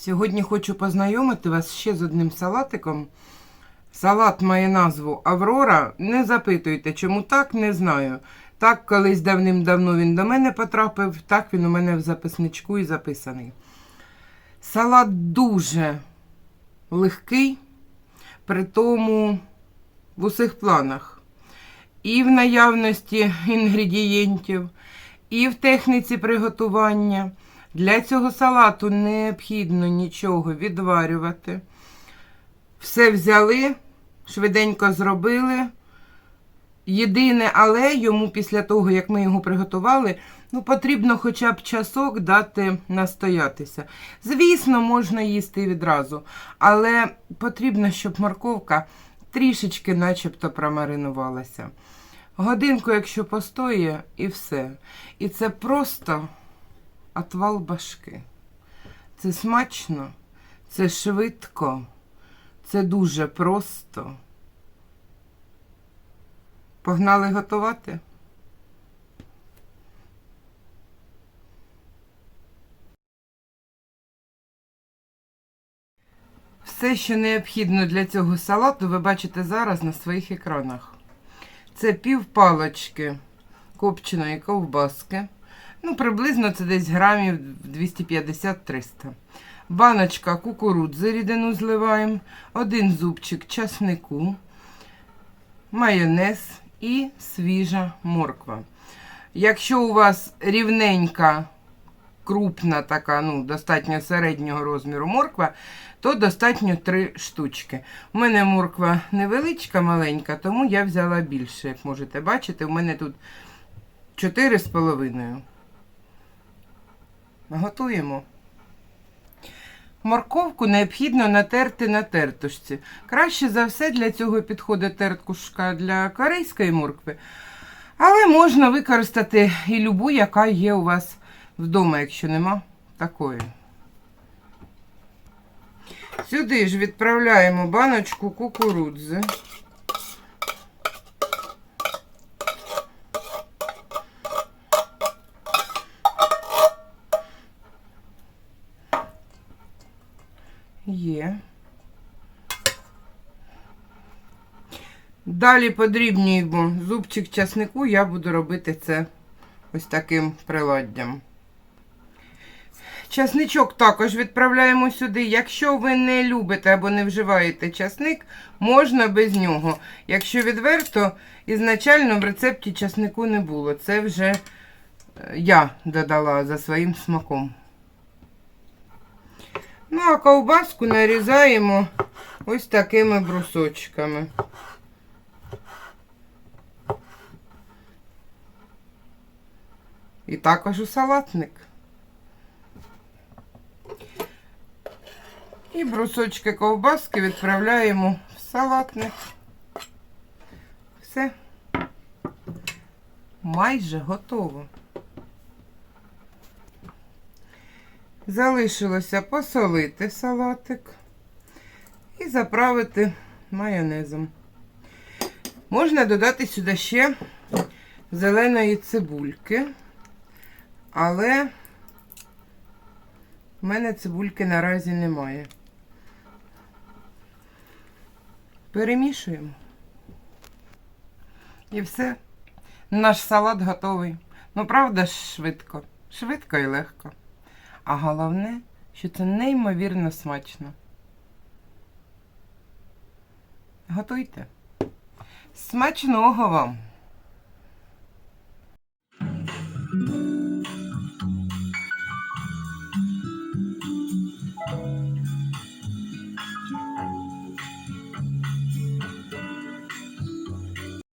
Сьогодні хочу познайомити вас ще з одним салатиком. Салат має назву Аврора. Не запитуйте, чому так, не знаю. Так, колись давним-давно він до мене потрапив, так він у мене в записничку і записаний. Салат дуже легкий, при тому в усіх планах. І в наявності інгредієнтів, і в техніці приготування. Для цього салату необхідно нічого відварювати. Все взяли, швиденько зробили. Єдине, але йому після того, як ми його приготували, ну, потрібно хоча б часок дати настоятися. Звісно, можна їсти відразу, але потрібно, щоб морковка трішечки начебто промаринувалася. Годинку, якщо постоє, і все. І це просто отвал башки. Це смачно, це швидко, це дуже просто. Погнали готувати? Все, що необхідно для цього салату, ви бачите зараз на своїх екранах. Це пів палочки копченої ковбаски. Ну, приблизно це десь грамів 250-300. Баночка кукурудзи рідину зливаємо, один зубчик часнику, майонез і свіжа морква. Якщо у вас рівненька, крупна така, ну, достатньо середнього розміру морква, то достатньо 3 штучки. У мене морква невеличка, маленька, тому я взяла більше, як можете бачити. У мене тут 4,5. Готуємо. Морковку необхідно натерти на тертушці. Краще за все для цього підходить терткушка для корейської моркви. Але можна використати і любу, яка є у вас вдома, якщо нема такої. Сюди ж відправляємо баночку кукурудзи. Є. Далі подрібнюємо зубчик часнику, я буду робити це ось таким приладдям. Часничок також відправляємо сюди. Якщо ви не любите або не вживаєте часник, можна без нього. Якщо відверто, ізначально в рецепті часнику не було. Це вже е, я додала за своїм смаком. Ну, а ковбаску нарізаємо ось такими брусочками. І також у салатник. І брусочки ковбаски відправляємо в салатник. Все. Майже готово. Залишилося посолити салатик і заправити майонезом. Можна додати сюди ще зеленої цибульки, але в мене цибульки наразі немає. Перемішуємо. І все. Наш салат готовий. Ну, правда, швидко. Швидко і легко. А головне, що це неймовірно смачно. Готуйте. Смачного вам!